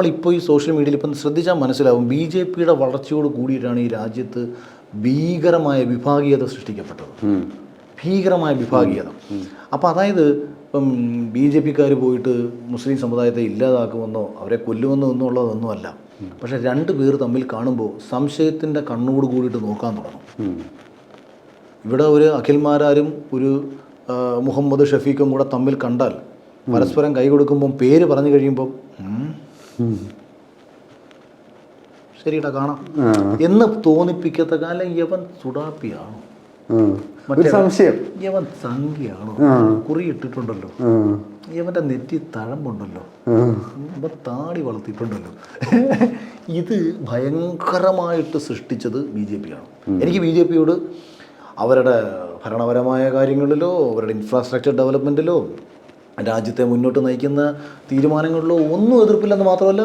നമ്മളിപ്പോൾ ഈ സോഷ്യൽ മീഡിയയിൽ ഇപ്പം ശ്രദ്ധിച്ചാൽ മനസ്സിലാവും. ബി ജെ പിയുടെ വളർച്ചയോട് കൂടിയിട്ടാണ് ഈ രാജ്യത്ത് ഭീകരമായ വിഭാഗീയത സൃഷ്ടിക്കപ്പെട്ടത്. ഭീകരമായ വിഭാഗീയത. അപ്പോൾ അതായത് ഇപ്പം ബി ജെ പിക്കാർ പോയിട്ട് മുസ്ലിം സമുദായത്തെ ഇല്ലാതാക്കുമെന്നോ അവരെ കൊല്ലുമെന്നോ എന്നുള്ളതൊന്നുമല്ല പക്ഷെ രണ്ട് പേർ തമ്മിൽ കാണുമ്പോൾ സംശയത്തിന്റെ കണ്ണോട് കൂടിയിട്ട് നോക്കാൻ തുടങ്ങും. ഇവിടെ ഒരു അഖിൽമാരാരും ഒരു മുഹമ്മദ് ഷഫീഖും കൂടെ തമ്മിൽ കണ്ടാൽ പരസ്പരം കൈ കൊടുക്കുമ്പം പേര് പറഞ്ഞു കഴിയുമ്പം ശരിടാ കാണാം. എന്ന് തോന്നിപ്പിക്കത്തക്ക അല്ലെങ്കിൽ യവൻ സുഡാപ്പിയാണോ? ഒരു സംശയം. യവൻ സംഖ്യയാണോ? കുറി ഇട്ടിട്ടുണ്ടല്ലോ യവന്റെ നെറ്റി തഴമ്പുണ്ടല്ലോ. ഇവൻ താടി വളർത്തിയിട്ടുണ്ടല്ലോ. ഇത് ഭയങ്കരമായിട്ട് സൃഷ്ടിച്ചത് ബി ജെ പി ആണ് എനിക്ക് ബി ജെ പിയോട് അവരുടെ ഭരണപരമായ കാര്യങ്ങളിലോ അവരുടെ ഇൻഫ്രാസ്ട്രക്ചർ ഡെവലപ്മെന്റിലോ രാജ്യത്തെ മുന്നോട്ട് നയിക്കുന്ന തീരുമാനങ്ങളിലോ ഒന്നും എതിർപ്പില്ലെന്ന് മാത്രമല്ല